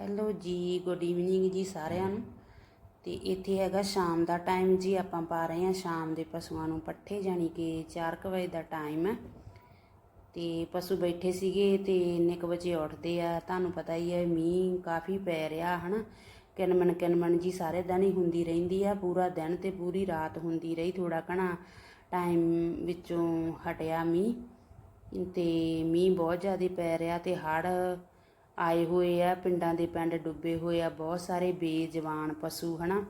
Hello ਜੀ, good evening ਜੀ ਸਾਰਿਆਂ ਨੂੰ। ਤੇ ਇੱਥੇ ਹੈਗਾ ਸ਼ਾਮ ਦਾ ਟਾਈਮ ਜੀ, ਆਪਾਂ ਪਾ ਰਹੇ ਹਾਂ ਸ਼ਾਮ ਦੇ ਪਸ਼ੂਆਂ ਨੂੰ ਪੱਠੇ, ਜਾਣੀ ਕਿ 4 ਵਜੇ ਦਾ ਟਾਈਮ ਹੈ। ਤੇ ਪਸ਼ੂ ਬੈਠੇ ਸੀਗੇ ਤੇ ਇੰਨੇ ਕੁ ਵਜੇ ਉੱਠਦੇ ਆ। ਤੁਹਾਨੂੰ ਪਤਾ ਹੀ ਹੈ, ਮੀਂਹ ਕਾਫੀ ਪੈ ਰਿਹਾ, ਹਨਾ? ਕਿਨਮਨ ਕਿਨਮਨ ਜੀ ਸਾਰੇ ਦਿਨ ਹੀ ਹੁੰਦੀ ਰਹਿੰਦੀ ਆ, ਪੂਰਾ ਦਿਨ ਤੇ ਪੂਰੀ ਰਾਤ ਹੁੰਦੀ ਰਹੀ ਥੋੜਾ ਘਣਾ ਟਾਈਮ ਵਿੱਚੋਂ ਹਟਿਆ ਮੀਂਹ। ਤੇ ਮੀਂਹ ਬਹੁਤ ਜ਼ਿਆਦਾ ਪੈ ਰਿਹਾ ਤੇ ਹੜ੍ਹ ਆਏ ਹੋਏ ਆ, ਪਿੰਡਾਂ ਦੇ ਪਿੰਡ ਡੁੱਬੇ ਹੋਏ ਆ, ਬਹੁਤ ਸਾਰੇ ਬੇਜਵਾਨ ਪਸ਼ੂ, ਹਨਾ?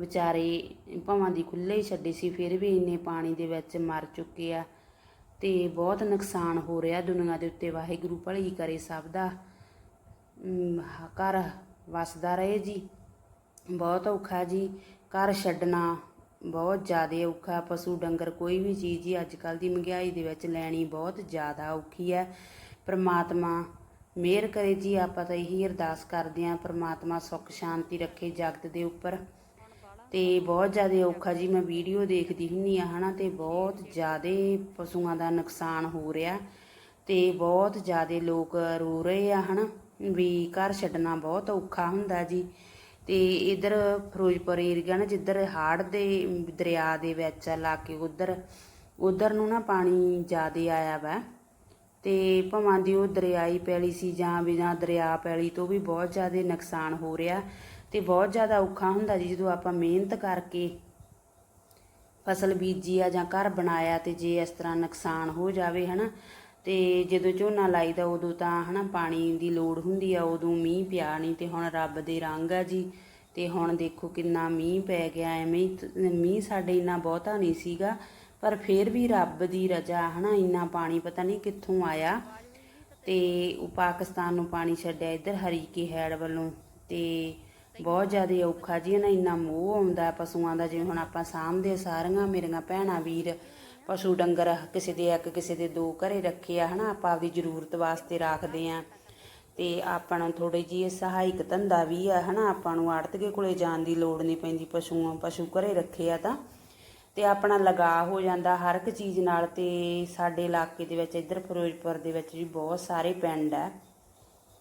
ਵਿਚਾਰੇ ਭਾਵਾਂ ਦੀ ਖੁੱਲੇ ਹੀ ਛੱਡੇ ਸੀ, ਫਿਰ ਵੀ ਇੰਨੇ ਪਾਣੀ ਦੇ ਵਿੱਚ ਮਰ ਚੁੱਕੇ ਆ ਤੇ ਬਹੁਤ ਨੁਕਸਾਨ ਹੋ ਰਿਹਾ ਦੁਨੀਆ ਦੇ ਉੱਤੇ। ਵਾਹਿਗੁਰੂ ਭਲੀ ਕਰੇ ਸਭ ਦਾ। ਘਰ ਵਸਦਾ ਰਹੇ ਜੀ। ਬਹੁਤ ਔਖਾ ਜੀ। ਘਰ ਛੱਡਣਾ ਬਹੁਤ ਜ਼ਿਆਦਾ ਔਖਾ। ਪਸ਼ੂ ਡੰਗਰ ਕੋਈ ਵੀ ਚੀਜ਼ ਹੀ ਅੱਜ ਕੱਲ ਦੀ ਮਹਿੰਗਾਈ ਦੇ ਵਿੱਚ ਲੈਣੀ ਬਹੁਤ ਜ਼ਿਆਦਾ ਔਖੀ ਹੈ। ਪਰਮਾਤਮਾ ਮਿਹਰ ਕਰੇ ਜੀ, ਆਪਾਂ ਤਾਂ ਇਹੀ ਅਰਦਾਸ ਕਰਦੇ ਆਂ ਪ੍ਰਮਾਤਮਾ ਸੁੱਖ, ਸ਼ਾਂਤੀ ਰੱਖੇ ਜਗਤ ਦੇ ਉੱਪਰ। ਤੇ ਬਹੁਤ ਜ਼ਿਆਦਾ ਔਖਾ ਜੀ, ਮੈਂ ਵੀਡੀਓ ਦੇਖਦੀ ਹੁੰਨੀ ਆ, ਹਨਾ, ਤੇ ਬਹੁਤ ਜ਼ਿਆਦਾ ਪਸ਼ੂਆਂ ਦਾ ਨੁਕਸਾਨ ਹੋ ਰਿਹਾ। ਤੇ ਬਹੁਤ ਜ਼ਿਆਦਾ ਲੋਕ ਰੋ ਰਹੇ ਆ, ਹਨਾ, ਵੀ ਘਰ ਛੱਡਣਾ ਬਹੁਤ ਔਖਾ ਹੁੰਦਾ ਜੀ। ਤੇ ਇਧਰ ਫਿਰੋਜ਼ਪੁਰ ਏਰੀਆ ਨਾ, ਜਿੱਧਰ ਹਾੜ ਦੇ, ਦਰਿਆ ਦੇ ਵਿੱਚ ਆ, ਲਾ ਕੇ ਉਧਰ ਉਧਰ ਨੂੰ ਨਾ ਪਾਣੀ ਜ਼ਿਆਦਾ ਆਇਆ ਵਾ। ਤੇ ਭਵਾਂ ਦੀ ਉਹ ਦਰਿਆਈ ਪੈਲੀ ਸੀ ਜਾਂ ਬਿਨਾਂ ਦਰਿਆ ਪੈਲੀ ਤੋਂ ਵੀ ਬਹੁਤ ਜ਼ਿਆਦਾ ਨੁਕਸਾਨ ਹੋ ਰਿਹਾ ਤੇ ਬਹੁਤ ਜ਼ਿਆਦਾ ਔਖਾ ਹੁੰਦਾ ਜੀ ਜਦੋਂ ਆਪਾਂ ਮਿਹਨਤ ਕਰਕੇ ਫਸਲ ਬੀਜੀ ਆ ਜਾਂ ਘਰ ਬਣਾਇਆ ਤੇ ਜੇ ਇਸ ਤਰ੍ਹਾਂ ਨੁਕਸਾਨ ਹੋ ਜਾਵੇ, ਹਨਾ? ਤੇ ਜਦੋਂ ਝੋਨਾ ਲਾਈਦਾ ਉਦੋਂ ਤਾਂ, ਹਨਾ, ਪਾਣੀ ਦੀ ਲੋੜ ਹੁੰਦੀ ਆ, ਉਦੋਂ ਮੀਂਹ ਪਿਆ ਨਹੀਂ ਤੇ ਹੁਣ ਰੱਬ ਦੇ ਰੰਗ ਆ ਜੀ। ਤੇ ਹੁਣ ਦੇਖੋ ਕਿੰਨਾ ਮੀਂਹ ਪੈ ਗਿਆ, ਐਵੇਂ ਮੀਂਹ ਸਾਡੇ ਇੰਨਾ ਬਹੁਤਾ ਨਹੀਂ ਸੀਗਾ। ਪਰ ਫਿਰ ਵੀ ਰੱਬ ਦੀ ਰਜ਼ਾ, ਹਨਾ, ਇੰਨਾ ਪਾਣੀ ਪਤਾ ਨਹੀਂ ਕਿੱਥੋਂ ਆਇਆ। ਤੇ ਉਹ ਪਾਕਿਸਤਾਨ ਨੂੰ ਪਾਣੀ ਛੱਡਿਆ ਇੱਧਰ ਹਰੀਕੇ ਹੈੜ ਵੱਲੋਂ। ਤੇ ਬਹੁਤ ਜ਼ਿਆਦਾ ਔਖਾ ਜੀ ਨਾ ਇੰਨਾ ਮੋਹ ਆਉਂਦਾ ਪਸ਼ੂਆਂ ਦਾ, ਜਿਵੇਂ ਹੁਣ ਆਪਾਂ ਸਾਂਭਦੇ ਸਾਰੀਆਂ ਮੇਰੀਆਂ ਭੈਣਾਂ, ਵੀਰ, ਪਸ਼ੂ ਡੰਗਰ ਕਿਸੇ ਦੇ ਇੱਕ, ਕਿਸੇ ਦੇ ਦੋ ਘਰੇ ਰੱਖੇ ਆ, ਹਨਾ, ਆਪਾਂ ਆਪਦੀ ਜ਼ਰੂਰਤ ਵਾਸਤੇ ਰੱਖਦੇ ਆ। ਤੇ ਆਪਾਂ ਨੂੰ ਥੋੜੀ ਜੀ ਸਹਾਇਕ ਧੰਦਾ ਵੀ ਆ, ਹਨਾ, ਆਪਾਂ ਨੂੰ ਆੜਤਕੇ ਕੋਲੇ ਜਾਣ ਦੀ ਲੋੜ ਨਹੀਂ ਪੈਂਦੀ, ਪਸ਼ੂਆਂ, ਪਸ਼ੂ ਘਰੇ ਰੱਖੇ ਆ ਤਾਂ। ਤੇ ਆਪਣਾ ਲਗਾਅ ਹੋ ਜਾਂਦਾ ਹਰ ਇੱਕ ਚੀਜ਼ ਨਾਲ ਤੇ ਸਾਡੇ ਇਲਾਕੇ ਦੇ ਵਿੱਚ ਇੱਧਰ ਫਿਰੋਜ਼ਪੁਰ ਦੇ ਵਿੱਚ ਵੀ ਬਹੁਤ ਸਾਰੇ ਪਿੰਡ ਆ।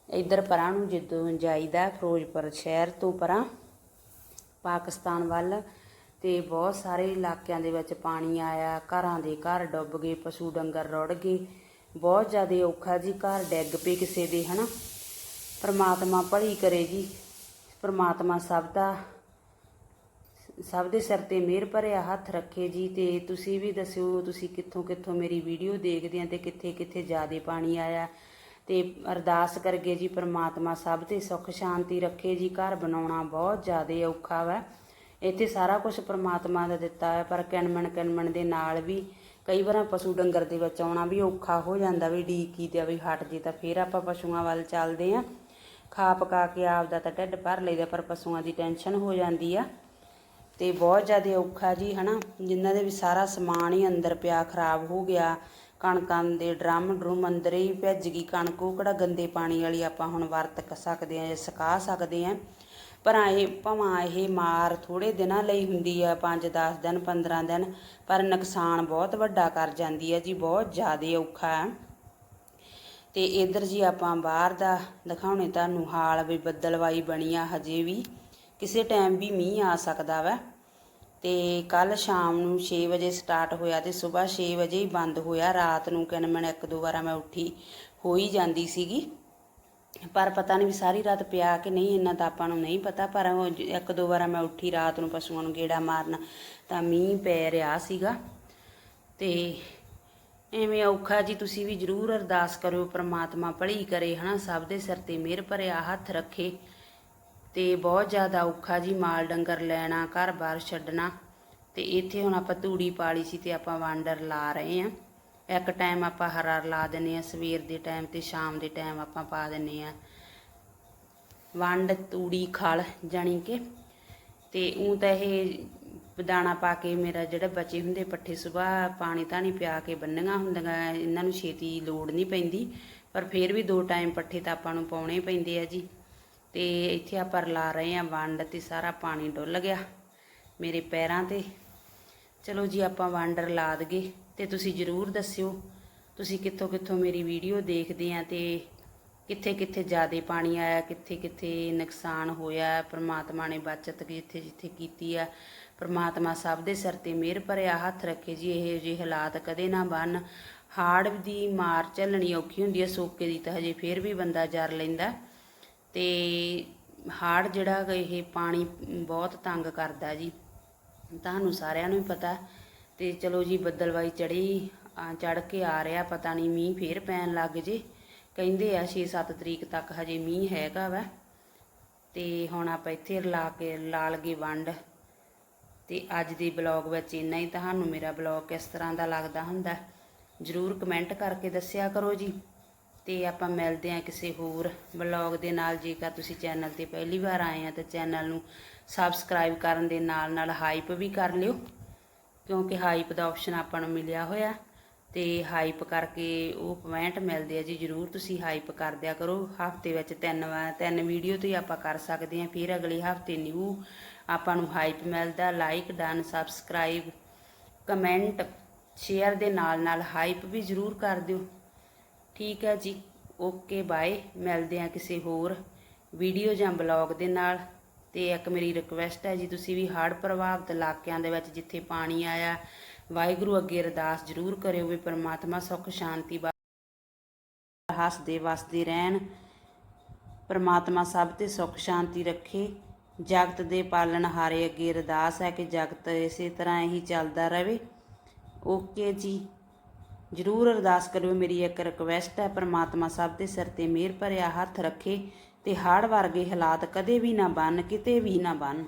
ਇੱਧਰ ਪਰਾਂ ਨੂੰ ਜਦੋਂ ਜਾਈਦਾ ਫਿਰੋਜ਼ਪੁਰ ਸ਼ਹਿਰ ਤੋਂ ਪਰਾਂ ਪਾਕਿਸਤਾਨ ਵੱਲ ਤੇ ਬਹੁਤ ਸਾਰੇ ਇਲਾਕਿਆਂ ਦੇ ਵਿੱਚ ਪਾਣੀ ਆਇਆ, ਘਰਾਂ ਦੇ ਘਰ ਡੁੱਬ ਗਏ, ਪਸ਼ੂ ਡੰਗਰ ਰੁੜ ਗਏ। ਬਹੁਤ ਜ਼ਿਆਦਾ ਔਖਾ ਜੀ, ਘਰ ਡਿੱਗ ਪਏ ਕਿਸੇ ਦੇ, ਹਨਾ? ਪਰਮਾਤਮਾ ਭਲੀ ਕਰੇ ਜੀ, ਪਰਮਾਤਮਾ ਸਭ ਦਾ ਸਭ ਦੇ ਸਿਰ ਤੇ ਮਿਹਰ ਭਰਿਆ ਹੱਥ ਰੱਖੇ ਜੀ, ਤੇ ਤੁਸੀਂ ਵੀ ਦੱਸਿਓ, ਤੁਸੀਂ ਕਿੱਥੋਂ ਕਿੱਥੋਂ ਮੇਰੀ ਵੀਡੀਓ ਦੇਖਦੇ ਆ ਤੇ ਕਿੱਥੇ ਕਿੱਥੇ ਜ਼ਿਆਦੇ ਪਾਣੀ ਆਇਆ। ਤੇ ਅਰਦਾਸ ਕਰਗੇ ਜੀ, ਪ੍ਰਮਾਤਮਾ ਸਭ ਤੇ ਸੁੱਖ ਸ਼ਾਂਤੀ ਰੱਖੇ ਜੀ, ਘਰ ਬਣਾਉਣਾ ਬਹੁਤ ਜ਼ਿਆਦੇ ਔਖਾ ਵਾ। ਇੱਥੇ ਸਾਰਾ ਕੁਝ ਪ੍ਰਮਾਤਮਾ ਦਾ ਦਿੱਤਾ ਹੈ ਪਰ ਕਿਣਮਣ ਕਿਣਮਣ ਦੇ ਨਾਲ ਵੀ ਕਈ ਵਾਰਾਂ ਪਸ਼ੂ ਡੰਗਰ ਦੇ ਵਿੱਚ ਆਉਣਾ ਵੀ ਔਖਾ ਹੋ ਜਾਂਦਾ ਵੀ ਡੀਕੀ ਤੇ ਵੀ ਹਟ ਜੇ, ਤਾਂ ਫੇਰ ਆਪਾਂ ਪਸ਼ੂਆਂ ਵੱਲ ਚੱਲਦੇ ਆ। ਖਾ ਪਕਾ ਕੇ ਆਪਦਾ ਤਾਂ ਢਿੱਡ ਭਰ ਲਈਦਾ, ਪਰ ਪਸ਼ੂਆਂ ਦੀ ਟੈਨਸ਼ਨ ਹੋ ਜਾਂਦੀ ਆ। ਤੇ ਬਹੁਤ ਜ਼ਿਆਦਾ ਔਖਾ ਜੀ, ਹਨਾ? ਜਿਨ੍ਹਾਂ ਦੇ ਵੀ ਸਾਰਾ ਸਮਾਨ ਹੀ ਅੰਦਰ ਪਿਆ, ਖਰਾਬ ਹੋ ਗਿਆ। ਕਣਕਾਂ ਦੇ ਡਰਮ ਡਰੂਮ ਅੰਦਰ ਹੀ ਭਿੱਜ ਗਈ ਕਣਕ, ਉਹ ਕਿਹੜਾ ਗੰਦੇ ਪਾਣੀ ਵਾਲੀ ਆਪਾਂ ਹੁਣ ਵਰਤ ਸਕਦੇ ਆ ਜਾਂ ਸੁਕਾ ਸਕਦੇ ਆ ਪਰ ਇਹ, ਭਾਵੇਂ ਇਹ ਮਾਰ ਥੋੜੇ ਦਿਨਾਂ ਲਈ ਹੁੰਦੀ ਆ 5-10 ਦਿਨ 15 ਦਿਨ, ਪਰ ਨੁਕਸਾਨ ਬਹੁਤ ਵੱਡਾ ਕਰ ਜਾਂਦੀ ਹੈ ਜੀ, ਬਹੁਤ ਜ਼ਿਆਦਾ ਔਖਾ। ਹੈ ਤੇ ਇਧਰ ਜੀ ਆਪਾਂ ਬਾਹਰ ਦਾ ਦਿਖਾਉਣੇ ਤੁਹਾਨੂੰ ਹਾਲ ਵੀ ਬੱਦਲਵਾਈ ਬਣੀ ਆ, ਹਜੇ ਵੀ। ਕਿਸੇ ਟਾਈਮ ਵੀ ਮੀਂਹ ਆ ਸਕਦਾ ਵਾ। ਤੇ ਕੱਲ ਸ਼ਾਮ ਨੂੰ 6 ਵਜੇ ਸਟਾਰਟ ਹੋਇਆ ਤੇ ਸਵੇਰ 6 ਵਜੇ ਹੀ ਬੰਦ ਹੋਇਆ। ਰਾਤ ਨੂੰ ਕਿਨ ਮੈਂ ਇੱਕ ਦੋ ਵਾਰਾ ਮੈਂ ਉੱਠੀ, ਹੋ ਹੀ ਜਾਂਦੀ ਸੀਗੀ। ਪਰ ਪਤਾ ਨਹੀਂ ਵੀ ਸਾਰੀ ਰਾਤ ਪਿਆ ਕਿ ਨਹੀਂ, ਇੰਨਾ ਤਾਂ ਆਪਾਂ ਨੂੰ ਨਹੀਂ ਪਤਾ। ਪਰ ਇੱਕ ਦੋ ਵਾਰਾ ਮੈਂ ਉੱਠੀ ਰਾਤ ਨੂੰ ਪਸ਼ੂਆਂ ਨੂੰ ਗੇੜਾ ਮਾਰਨ, ਤਾਂ ਮੀਂਹ ਪੈ ਰਿਹਾ ਸੀਗਾ। ਤੇ ਐਵੇਂ ਔਖਾ ਜੀ ਤੁਸੀਂ ਵੀ ਜਰੂਰ ਅਰਦਾਸ ਕਰਿਓ, ਪ੍ਰਮਾਤਮਾ ਭਲੀ ਕਰੇ, ਹਨਾ। ਸਭ ਦੇ ਸਿਰ ਤੇ ਮਿਹਰ ਭਰਿਆ, ਹੱਥ ਰੱਖੇ। ਤੇ ਬਹੁਤ ਜ਼ਿਆਦਾ ਔਖਾ ਜੀ ਮਾਲ ਡੰਗਰ ਲੈਣਾ ਘਰ-ਬਾਰ ਛੱਡਣਾ। ਤੇ ਇੱਥੇ ਹੁਣ ਆਪਾਂ ਤੂੜੀ ਪਾਲੀ ਸੀ ਤੇ ਆਪਾਂ ਵਾਂਡਰ ਲਾ ਰਹੇ ਆ ਇੱਕ ਟਾਈਮ ਆਪਾਂ ਹਰਾ ਲਾ ਦਿੰਨੇ ਆ ਸਵੇਰ ਦੇ ਟਾਈਮ ਤੇ ਸ਼ਾਮ ਦੇ ਟਾਈਮ ਆਪਾਂ ਪਾ ਦਿੰਨੇ ਆ ਵੰਡ ਤੂੜੀ ਖਲ ਜਾਣੀ ਕਿ। ਤੇ ਉਹ ਤਾਂ ਇਹ ਦਾਣਾ ਪਾ ਕੇ ਮੇਰਾ ਜਿਹੜਾ ਬਚੇ ਹੁੰਦੇ ਪੱਠੇ ਸਵੇਰ ਪਾਣੀ ਤਾਂ ਨਹੀਂ ਪਿਆ ਕੇ ਬੰਨੀਆਂ ਹੁੰਦੀਆਂ, ਇਹਨਾਂ ਨੂੰ ਛੇਤੀ ਲੋੜ ਨਹੀਂ ਪੈਂਦੀ। ਪਰ ਫਿਰ ਵੀ ਦੋ ਟਾਈਮ ਪੱਠੇ ਤਾਂ ਆਪਾਂ ਨੂੰ ਪਾਉਣੇ ਪੈਂਦੇ ਆ ਜੀ। ਤੇ ਇੱਥੇ ਆਪਾਂ ਲਾ ਰਹੇ ਆ ਵੰਡ ਤੇ ਸਾਰਾ ਪਾਣੀ ਡੁੱਲ ਗਿਆ ਮੇਰੇ ਪੈਰਾਂ ਤੇ। ਚਲੋ ਜੀ, ਆਪਾਂ ਵੰਡਰ ਲਾ ਦਗੇ ਤੇ ਤੁਸੀਂ ਜਰੂਰ ਦੱਸਿਓ, ਤੁਸੀਂ ਕਿੱਥੋਂ ਕਿੱਥੋਂ ਮੇਰੀ ਵੀਡੀਓ ਦੇਖਦੇ ਆ ਤੇ ਕਿੱਥੇ ਕਿੱਥੇ ਜ਼ਿਆਦਾ ਪਾਣੀ ਆਇਆ, ਕਿੱਥੇ ਕਿੱਥੇ ਨੁਕਸਾਨ ਹੋਇਆ, ਪ੍ਰਮਾਤਮਾ ਨੇ ਬਚਤ ਜਿੱਥੇ ਜਿੱਥੇ ਕੀਤੀ ਆ। ਪ੍ਰਮਾਤਮਾ ਸਭ ਦੇ ਸਿਰ ਤੇ ਮਿਹਰ ਭਰਿਆ ਹੱਥ ਰੱਖੇ ਜੀ, ਇਹ ਜਿਹੇ ਹਾਲਾਤ ਕਦੇ ਨਾ ਬਣ। ਹਾੜ ਦੀ ਮਾਰ ਝੱਲਣੀ ਔਖੀ ਹੁੰਦੀ ਹੈ ਸੋਕੇ ਦੀ ਤਾਂ ਹਜੇ ਫੇਰ ਵੀ ਬੰਦਾ ਜਰ ਲੈਂਦਾ। ਤੇ ਹਾੜ ਜਿਹੜਾ ਇਹ ਪਾਣੀ ਬਹੁਤ ਤੰਗ ਕਰਦਾ ਜੀ। ਤੁਹਾਨੂੰ ਸਾਰਿਆਂ ਨੂੰ ਹੀ ਪਤਾ। ਤੇ ਚਲੋ ਜੀ, ਬੱਦਲਵਾਈ ਚੜੀ ਚੜ ਕੇ ਆ ਰਿਹਾ, ਪਤਾ ਨਹੀਂ ਮੀਂਹ ਫੇਰ ਪੈਣ ਲੱਗ ਜੇ। ਕਹਿੰਦੇ ਆ 6-7 ਤਰੀਕ ਤੱਕ ਹਜੇ ਮੀਂਹ ਹੈਗਾ ਵਾ। ਤੇ ਹੁਣ ਆਪਾਂ ਇੱਥੇ ਲਾ ਕੇ ਲਾ ਲਗੇ ਵੰਡ। ਤੇ ਅੱਜ ਦੇ ਬਲੌਗ ਵਿੱਚ ਇੰਨਾ ਹੀ। ਤੁਹਾਨੂੰ ਮੇਰਾ ਬਲੌਗ ਕਿਸ ਤਰ੍ਹਾਂ ਦਾ ਲੱਗਦਾ ਹੁੰਦਾ ਜਰੂਰ ਕਮੈਂਟ ਕਰਕੇ ਦੱਸਿਆ ਕਰੋ ਜੀ। ਤੇ ਆਪਾਂ ਮਿਲਦੇ ਹਾਂ ਕਿਸੇ ਹੋਰ ਬਲੌਗ ਦੇ ਨਾਲ। ਜੇਕਰ ਤੁਸੀਂ ਚੈਨਲ ਤੇ ਪਹਿਲੀ ਵਾਰ ਆਏ ਆ ਤਾਂ ਚੈਨਲ ਨੂੰ ਸਬਸਕ੍ਰਾਈਬ ਕਰਨ ਦੇ ਨਾਲ ਨਾਲ ਹਾਈਪ ਵੀ ਕਰ ਲਿਓ, ਕਿਉਂਕਿ ਹਾਈਪ ਦਾ ਆਪਸ਼ਨ ਆਪਾਂ ਨੂੰ ਮਿਲਿਆ ਹੋਇਆ। ਤੇ ਹਾਈਪ ਕਰਕੇ ਉਹ ਪੁਆਇੰਟ ਮਿਲਦੇ ਆ ਜੀ, ਜਰੂਰ ਤੁਸੀਂ ਹਾਈਪ ਕਰ ਦਿਆ ਕਰੋ। ਹਫ਼ਤੇ ਵਿੱਚ ਤਿੰਨ ਵਾਰ ਤਿੰਨ ਵੀਡੀਓ ਤੇ ਆਪਾਂ ਕਰ ਸਕਦੇ ਹਾਂ। ਫਿਰ ਅਗਲੇ ਹਫ਼ਤੇ ਨਿਊ ਆਪਾਂ ਨੂੰ ਹਾਈਪ ਮਿਲਦਾ। Like done subscribe comment share ਦੇ ਨਾਲ ਨਾਲ ਹਾਈਪ ਵੀ ਜਰੂਰ ਕਰ ਦਿਓ। ਠੀਕ ਹੈ ਜੀ, ਓਕੇ, ਬਾਏ। ਮਿਲਦੇ ਹਾਂ ਕਿਸੇ ਹੋਰ ਵੀਡੀਓ ਜਾਂ ਬਲੌਗ ਦੇ ਨਾਲ। ਤੇ ਇੱਕ ਮੇਰੀ ਰਿਕਵੈਸਟ ਹੈ ਜੀ, ਤੁਸੀਂ ਵੀ ਹੜ੍ਹ ਪ੍ਰਭਾਵਿਤ ਇਲਾਕਿਆਂ ਦੇ ਵਿੱਚ ਜਿੱਥੇ ਪਾਣੀ ਆਇਆ, ਵਾਹਿਗੁਰੂ ਅੱਗੇ ਅਰਦਾਸ ਜਰੂਰ ਕਰਿਓ ਵੀ ਪਰਮਾਤਮਾ ਸੁੱਖ, ਸ਼ਾਂਤੀ ਹੱਸਦੇ, ਵਸਦੇ ਰਹਿਣ। ਪਰਮਾਤਮਾ ਸਭ ਤੇ ਸੁੱਖ, ਸ਼ਾਂਤੀ ਰੱਖੇ। ਜਗਤ ਦੇ ਪਾਲਣਹਾਰੇ ਅੱਗੇ ਅਰਦਾਸ ਹੈ ਕਿ ਜਗਤ ਇਸੇ ਤਰ੍ਹਾਂ ਹੀ ਚੱਲਦਾ ਰਹੇ। ਓਕੇ ਜੀ। ਜਰੂਰ ਅਰਦਾਸ ਕਰਿਓ, ਮੇਰੀ ਇੱਕ ਰਿਕਵੈਸਟ ਹੈ, ਪ੍ਰਮਾਤਮਾ ਸਭ ਦੇ ਸਿਰ ਤੇ ਮਿਹਰ ਭਰਿਆ ਹੱਥ ਰੱਖੇ ਤੇ ਹਾੜ ਵਰਗੇ ਹਾਲਾਤ ਕਦੇ ਵੀ ਨਾ ਬਣ, ਕਿਤੇ ਵੀ ਨਾ ਬਣ।